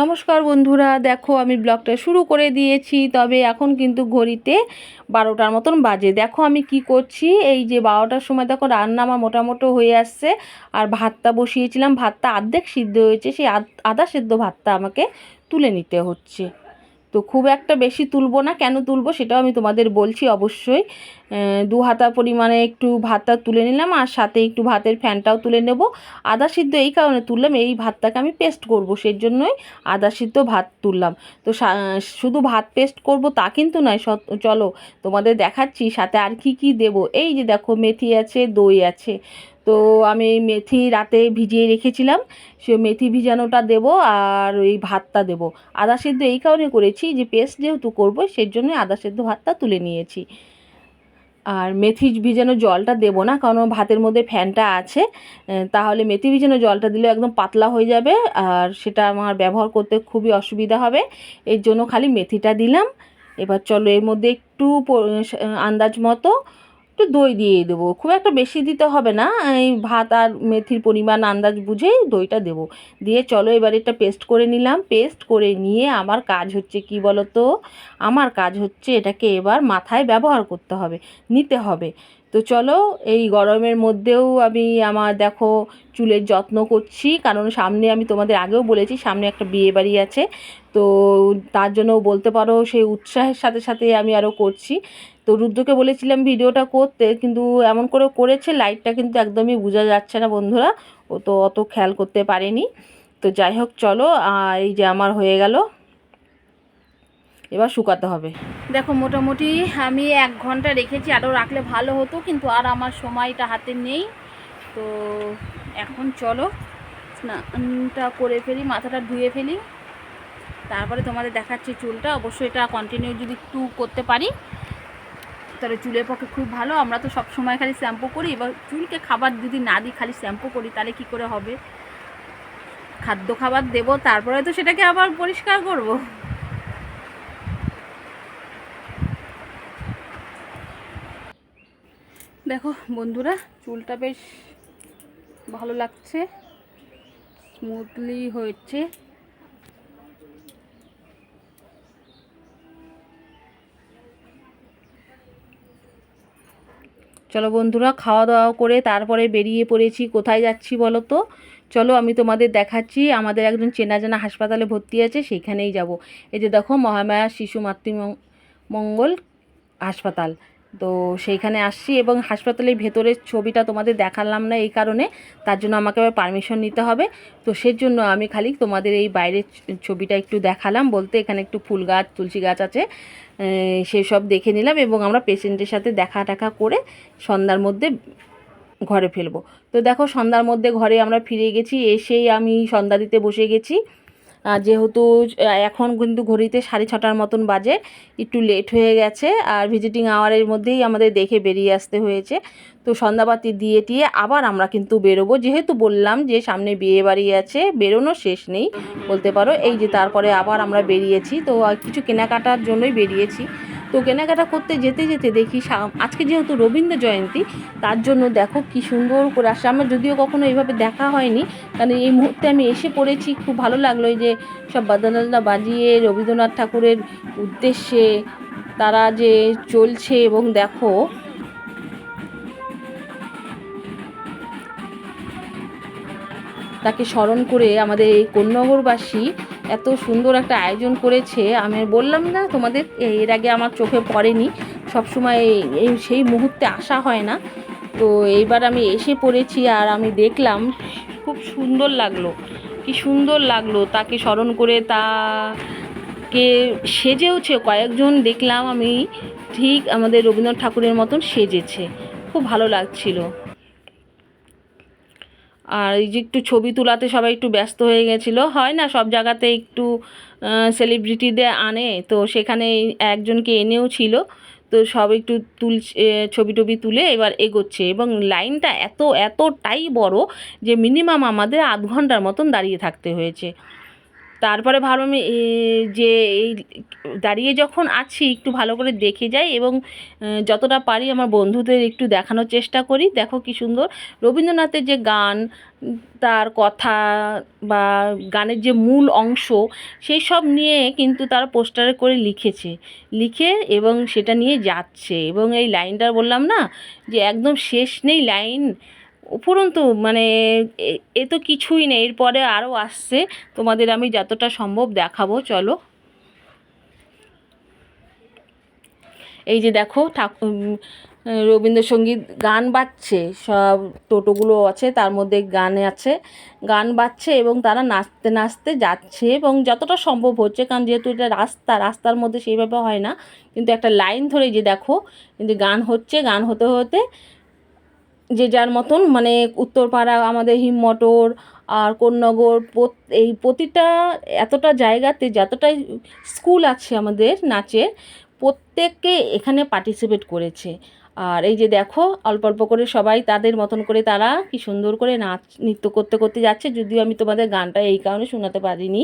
নমস্কার বন্ধুরা, দেখো আমি ব্লগটা শুরু করে দিয়েছি, তবে এখন কিন্তু ঘড়িতে বারোটার মতন বাজে। দেখো আমি কি করছি, এই যে বারোটার সময় দেখো রান্না আমার মোটামুটি হয়ে আসছে, আর ভাতটা বসিয়েছিলাম, ভাতটা আর্ধেক সিদ্ধ হয়েছে, সেই আধা সেদ্ধ ভাতটা আমাকে তুলে নিতে হচ্ছে। তো খুব একটা বেশি তুলবো না। কেন তুলবো সেটাও আমি তোমাদের বলছি অবশ্যই। দু হাতা পরিমাণে একটু ভাতটা তুলে নিলাম আর সাথে একটু ভাতের ফ্যানটাও তুলে নেব। আদা সিদ্ধ এই কারণে তুললাম, এই ভাতটাকে আমি পেস্ট করব সেই জন্যই আদা সিদ্ধ ভাত তুললাম। তো শুধু ভাত পেস্ট করব তা কিন্তু নয় চলো তোমাদের দেখাচ্ছি সাথে আর কি কি দেব। এই যে দেখো, মেথি আছে, দই আছে। তো আমি মেথি রাতে ভিজিয়ে রেখেছিলাম। সে মেথি ভিজানোটা দেব আর ওই ভাতটা দেব। আদা সেদ্ধ এই কারণে করেছি যে, পেস্ট যেহেতু করব সেই জন্য আদা সেদ্ধ ভাতটা তুলে নিয়েছি। আর মেথি ভিজানো জলটা দেবো না, কারণ ভাতের মধ্যে ফ্যানটা আছে। তাহলে মেথি ভিজানো জলটা দিলে একদম পাতলা হয়ে যাবে আর সেটা আমার ব্যবহার করতে খুবই অসুবিধা হবে। এর জন্য খালি মেথিটা দিলাম। এবার চলো এর মধ্যে একটু আন্দাজ মতো একটু দই দিয়ে দেবো। খুব একটা বেশি দিতে হবে না, এই ভাত আর মেথির পরিমাণ আন্দাজ বুঝেই দইটা দেবো। দিয়ে চলো এবার এটা পেস্ট করে নিলাম। পেস্ট করে নিয়ে আমার কাজ হচ্ছে কি বলো তো আমার কাজ হচ্ছে এটাকে এবার মাথায় ব্যবহার করতে হবে, নিতে হবে। তো চলো এই গরমের মধ্যেও আমি আমার দেখো চুলের যত্ন করছি, কারণ সামনে আমি তোমাদের আগেও বলেছি সামনে একটা বিয়ে বাড়ি আছে। তো তার জন্য বলতে পারো সেই উৎসাহের সাথে সাথে আমি আরও করছি। তো রুদ্রকে বলেছিলাম ভিডিওটা করতে, কিন্তু এমন করে করেছে, লাইটটা কিন্তু একদমই বোঝা যাচ্ছে না বন্ধুরা। ও তো অত খেয়াল করতে পারেনি। তো যাই হোক, চলো এই যে আমার হয়ে গেল। এবার শুকাতে হবে। দেখো, মোটামুটি আমি এক ঘণ্টা রেখেছি, আরও রাখলে ভালো হতো, কিন্তু আর আমার সময়টা হাতে নেই। তো এখন চলো, স্নানটা করে ফেলি, মাথাটা ধুয়ে ফেলি। তারপরে তোমাদের দেখাচ্ছি চুলটা। অবশ্যই এটা কন্টিনিউ যদি একটু করতে পারি তাহলে চুলের পক্ষে খুব ভালো, আমরা তো সব সময় খালি শ্যাম্পু করি। এবার চুলকে খাবার যদি না দিই, খালি শ্যাম্পু করি, তাহলে কি করে হবে? খাদ্য খাবার দেবো, তারপরে তো সেটাকে আবার পরিষ্কার করব। দেখো বন্ধুরা, চুলটা বেশ ভালো লাগছে স্মুথলি হয়েছে। চলো বন্ধুরা খাওয়া দাওয়া করে তারপরে বেরিয়ে পড়েছি। কোথায় যাচ্ছি বলো তো? চলো আমি তোমাদের দেখাচ্ছি। আমাদের একজন চেনা জানা হাসপাতালে ভর্তি আছে, সেইখানেই যাব। এই যে দেখো মহামায়া শিশু মাতৃ মঙ্গল হাসপাতাল। তো সেইখানে আসছি এবং হাসপাতালের ভেতরের ছবিটা তোমাদের দেখালাম না এই কারণে তার জন্য আমাকে আবার পারমিশন নিতে হবে। তো সেই জন্য আমি খালি তোমাদের এই বাইরের ছবিটা একটু দেখালাম বলতে এখানে একটু ফুল গাছ তুলসী গাছ আছে আহ, সেসব দেখে নিলাম এবং আমরা পেশেন্টের সাথে দেখা টাকা করে সন্ধ্যার মধ্যে ঘরে ফেলব। তো দেখো সন্ধ্যার মধ্যে ঘরে আমরা ফিরে গেছি এসেই আমি সন্ধ্যা দিতে বসে গেছি। যেহেতু এখন কিন্তু ঘড়িতে সাড়ে ছটার মতন বাজে, একটু লেট হয়ে গেছে, আর ভিজিটিং আওয়ারের মধ্যেই আমাদের দেখে বেরিয়ে আসতে হয়েছে। তো সন্ধ্যাবাতি দিয়ে টিয়ে আবার আমরা কিন্তু বেরোবো। যেহেতু বললাম যে সামনে বিয়ে বাড়ি আছে বেরোনো শেষ নেই। বলতে পারো, এই যে তারপরে আবার আমরা বেরিয়েছি। তো কিছু কেনাকাটার জন্যই বেরিয়েছি। তো কেনাকাটা করতে যেতে যেতে দেখি আজকে যেহেতু রবীন্দ্র জয়ন্তী, তার জন্য দেখো কি সুন্দর করে আসছে। আমার যদিও কখনো এইভাবে দেখা হয়নি, কারণ এই মুহূর্তে আমি এসে পড়েছি, খুব ভালো লাগল এই যে সব বাদনা বাজিয়ে রবীন্দ্রনাথ ঠাকুরের উদ্দেশ্যে তারা যে চলছে এবং দেখো, তাকে স্মরণ করে আমাদের এই কোন্নগরবাসী এত সুন্দর একটা আয়োজন করেছে, আমি বললাম না তোমাদের এর আগে আমার চোখে পড়েনি, সবসময় এই- সেই মুহূর্তে আসা হয় না। তো এইবার আমি এসে পড়েছি আর আমি দেখলাম, খুব সুন্দর লাগল, কি সুন্দর লাগল, তাকে স্মরণ করে তাকে সেজেওছে, কয়েকজন দেখলাম আমি, ঠিক আমাদের রবীন্দ্রনাথ ঠাকুরের মতন সেজেছে, খুব ভালো লাগছিল। আর এই যে একটু ছবি তোলাতে সবাই একটু ব্যস্ত হয়ে গেছিল। হয় না, সব জায়গাতে একটু সেলিব্রিটিদের আনে, তো সেখানে একজনকে এনেও ছিল। তো সব একটু তুল ছবি টবি তুলে এবার এগোচ্ছে। এবং লাইনটা এত, এতটাই বড় যে মিনিমাম আমাদের আধ ঘণ্টার মতন দাঁড়িয়ে থাকতে হয়েছে। তারপরে ভাবলাম যে এই দাঁড়িয়ে যখন আছি, একটু ভালো করে দেখে যাই এবং যতটা পারি আমার বন্ধুদের একটু দেখানোর চেষ্টা করি। দেখো কি সুন্দর। রবীন্দ্রনাথের যে গান, তার কথা বা গানের যে মূল অংশ, সেই সব নিয়ে কিন্তু তারা পোস্টারে করে লিখেছে। লিখে এবং সেটা নিয়ে যাচ্ছে। এবং এই লাইনটা বললাম না, যে একদম শেষ নেই লাইন। উপরন্তু মানে এ- তো কিছুই নেই। এরপরে আরও আসছে। তোমাদের আমি যতটা সম্ভব দেখাবো, চলো। এই যে দেখো ঠাকুর রবীন্দ্রসঙ্গীত গান বাজছে। সব টোটোগুলো আছে, তার মধ্যে গান আছে। গান বাজছে এবং তারা নাচতে নাচতে যাচ্ছে এবং যতটা সম্ভব হচ্ছে, কারণ যেহেতু এটা রাস্তা, রাস্তার মধ্যে সেইভাবে হয় না। কিন্তু একটা লাইন ধরে যে দেখো কিন্তু গান হচ্ছে, গান হতে হতে যে যার মতন মানে উত্তরপাড়া, আমাদের হিমমটর আর কোন্নগর এই প্রতিটা, এতটা জায়গাতে যতটাই স্কুল আছে আমাদের নাচের, প্রত্যেককে এখানে পার্টিসিপেট করেছে। আর এই যে দেখো, অল্প অল্প করে সবাই তাদের মতন করে তারা কি সুন্দর করে নাচ, নৃত্য করতে করতে যাচ্ছে। যদিও আমি তোমাদের গানটা এই কারণে শোনাতে পারিনি।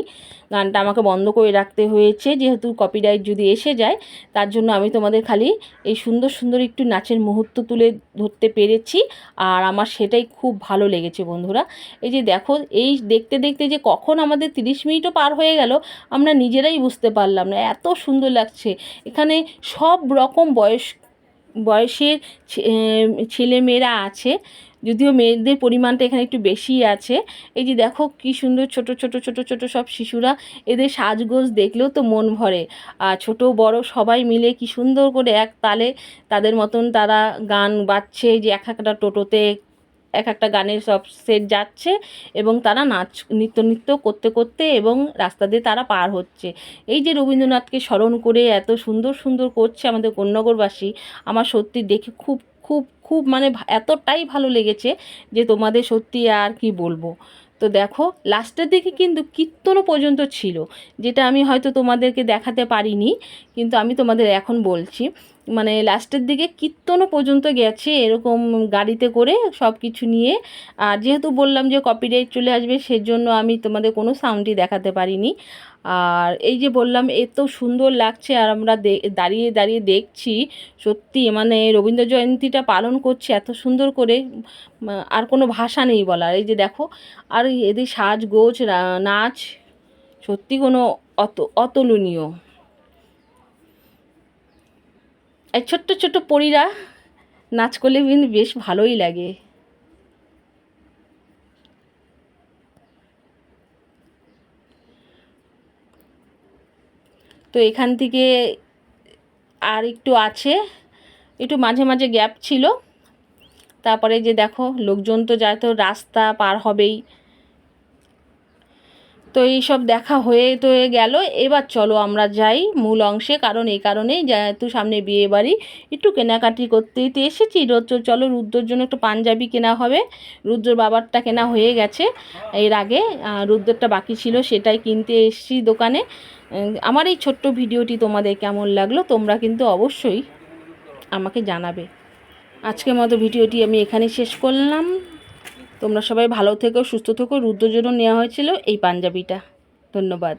গানটা আমাকে বন্ধ করে রাখতে হয়েছে, যেহেতু কপিরাইট যদি এসে যায়, তার জন্য আমি তোমাদের খালি এই সুন্দর সুন্দর একটু নাচের মুহূর্ত তুলে ধরতে পেরেছি। আর আমার সেটাই খুব ভালো লেগেছে বন্ধুরা। এই যে দেখো, এই দেখতে দেখতে যে কখন আমাদের তিরিশ মিনিটও পার হয়ে গেল, আমরা নিজেরাই বুঝতে পারলাম না। এত সুন্দর লাগছে। এখানে সব রকম বয়স বয়সের ছেলেমেয়েরা আছে, যদিও মেয়েদের পরিমাণটা এখানে একটু বেশি আছে। এই যে দেখো কি সুন্দর ছোট ছোট ছোট ছোট সব শিশুরা এদের সাজগোজ দেখলেও তো মন ভরে। আর ছোট, বড় সবাই মিলে কি সুন্দর করে এক তালে তাদের মতন তারা গান বাজছে যে এক একটা টোটোতে এক একটা গানের সব সেট যাচ্ছে এবং তারা নাচ, নৃত্য নৃত্য করতে করতে এবং রাস্তা দিয়ে তারা পার হচ্ছে। এই যে রবীন্দ্রনাথকে স্মরণ করে এত সুন্দর সুন্দর করছে আমাদের কন্যগরবাসী আমার সত্যি দেখে খুব খুব খুব মানে এতটাই ভালো লেগেছে যে তোমাদের সত্যি আর কি বলব। তো দেখো লাস্টের দিকে কিন্তু কীর্তনও পর্যন্ত ছিল, যেটা আমি হয়তো তোমাদেরকে দেখাতে পারিনি, কিন্তু আমি তোমাদের এখন বলছি। মানে লাস্টের দিকে কীর্তনও পর্যন্ত গেছে এরকম গাড়িতে করে সব কিছু নিয়ে। আর যেহেতু বললাম যে কপিরাইট চলে আসবে, সেজন্য আমি তোমাদের কোনো সাউন্ডই দেখাতে পারিনি। আর এই যে বললাম এত সুন্দর লাগছে আর আমরা দাঁড়িয়ে দাঁড়িয়ে দেখছি। সত্যি মানে রবীন্দ্র জয়ন্তীটা পালন করছে এত সুন্দর করে। আর কোনো ভাষা নেই বলার। এই যে দেখো, আর এদের সাজগোজ নাচ সত্যি কোনো অত, অতুলনীয় এই ছোট্ট ছোট্ট পরীরা নাচ করলে কিন্তু বেশ ভালোই লাগে। তো এখান থেকে আর একটু আছে, একটু মাঝে মাঝে গ্যাপ ছিল। তারপরে যে দেখো, লোকজন তো যায় তো রাস্তা পার হবেই। তো এই সব দেখা হয়ে তো গেল। এবার চলো আমরা যাই মূল অংশে, কারণ এই কারণেই যেহেতু সামনে বিয়ে বাড়ি, একটু কেনাকাটি করতেই তো এসেছি। রোজ চলো রুদ্রর জন্য একটু পাঞ্জাবি কেনা হবে। রুদ্রর বাবারটা কেনা হয়ে গেছে এর আগে। রুদ্রটা বাকি ছিল, সেটাই কিনতে এসেছি দোকানে। আমার এই ছোট্ট ভিডিওটি তোমাদের কেমন লাগল, তোমরা কিন্তু অবশ্যই আমাকে জানাবে। আজকের মতো ভিডিওটি আমি এখানেই শেষ করলাম। তোমরা সবাই ভালো থেকো সুস্থ থেকো। রুদ্র জন্য নেওয়া হয়েছিল এই পাঞ্জাবিটা। ধন্যবাদ।